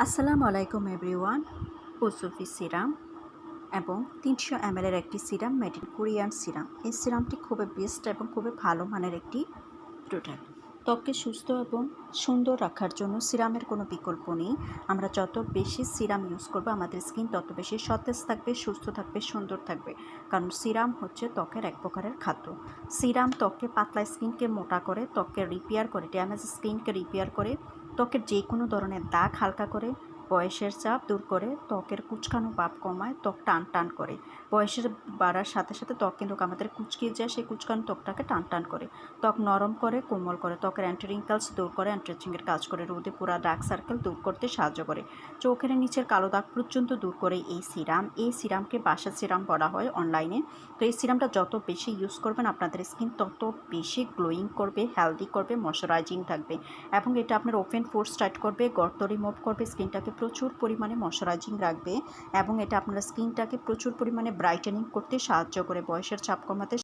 আসসালামু আলাইকুম everyone ওসুফি serum এবং তিনশো এর একটি সিরাম মেডিন কোরিয়ান সিরাম। এই সিরামটি খুবই বেস্ট এবং খুবই ভালো মানের একটি প্রোডাক্ট ত্বককে সুস্থ এবং সুন্দর রাখার জন্য সিরামের কোনো বিকল্প নেই। আমরা যত বেশি সিরাম ইউজ করব, আমাদের স্কিন তত বেশি সতেজ থাকবে, সুস্থ থাকবে, সুন্দর থাকবে। কারণ সিরাম হচ্ছে ত্বকের এক প্রকারের খাদ্য। সিরাম ত্বককে পাতলা স্কিনকে মোটা করে, ত্বককে রিপেয়ার করে ড্যামেজ স্কিনকে রিপেয়ার করে, ত্বকের যে কোনো ধরনের দাগ হালকা করে বয়সের চাপ দূর করে ত্বকের কুচকানো ভাব কমায়, ত্বক টান টান করে। বয়সের বাড়ার সাথে সাথে ত্বক কিন্তু আমাদের কুচকিয়ে যায়, সেই কুচকানো ত্বকটাকে টান টান করে। ত্বক নরম করে, কোমল করে, ত্বকের অ্যান্টি রিঙ্কেলস দূর করে, অ্যান্ট্রেচিংয়ের কাজ করে, রোদে পুরা ডার্ক সার্কেল দূর করতে সাহায্য করে। চোখের নিচের কালো দাগ পর্যন্ত দূর করে এই সিরাম। এই সিরামকে বাসা সিরাম বলা হয় অনলাইনে। তো এই সিরামটা যত বেশি ইউজ করবেন, আপনাদের স্কিন তত বেশি গ্লোয়িং করবে হেলদি করবে ময়শ্চারাইজিং থাকবে। এবং এটা আপনার ওপেন ফোর্স স্টার্ট করবে, গর্ত রিমুভ করবে, স্কিনটাকে প্রচুর পরিমাণে ময়শ্চারাইজিং রাখবে এবং এটা আপনার স্কিনটাকে প্রচুর পরিমাণে ব্রাইটেনিং করতে সাহায্য করে। বয়সের চাপ কমাতে